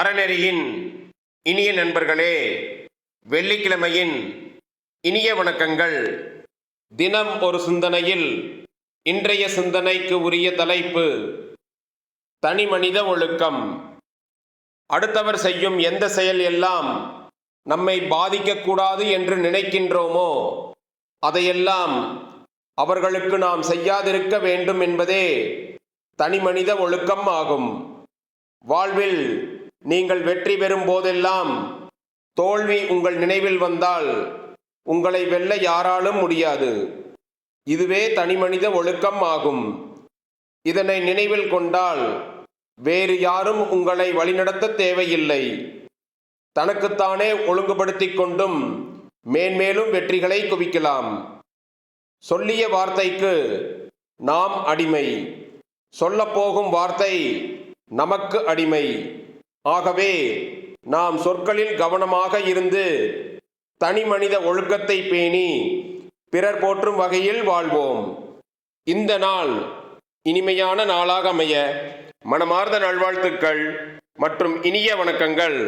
அறநெறியின் இனிய நண்பர்களே வெள்ளிக்கிழமையின் இனிய வணக்கங்கள். தினம் ஒரு சிந்தனையில் இன்றைய சிந்தனைக்கு உரிய தலைப்பு தனி மனித ஒழுக்கம். அடுத்தவர் செய்யும் எந்த செயல் எல்லாம் நம்மை பாதிக்கக்கூடாது என்று நினைக்கின்றோமோ அதையெல்லாம் அவர்களுக்கு நாம் செய்யாதிருக்க வேண்டும் என்பதே தனிமனித ஒழுக்கம் ஆகும். வாழ்வில் நீங்கள் வெற்றி பெறும் போதெல்லாம் தோல்வி உங்கள் நினைவில் வந்தால் உங்களை வெல்ல யாராலும் முடியாது. இதுவே தனிமனித ஒழுக்கம் ஆகும். இதனை நினைவில் கொண்டால் வேறு யாரும் உங்களை வழிநடத்த தேவையில்லை. தனக்குத்தானே ஒழுங்குபடுத்திக் கொண்டும் மேன்மேலும் வெற்றிகளை குவிக்கலாம். சொல்லிய வார்த்தைக்கு நாம் அடிமை. சொல்லப்போகும் வார்த்தை நமக்கு அடிமை. ஆகவே நாம் சொற்களில் கவனமாக இருந்து தனி மனித ஒழுக்கத்தை பேணி பிறர் போற்றும் வகையில் வாழ்வோம். இந்த நாள் இனிமையான நாளாக அமைய மனமார்ந்த நல்வாழ்த்துக்கள் மற்றும் இனிய வணக்கங்கள்.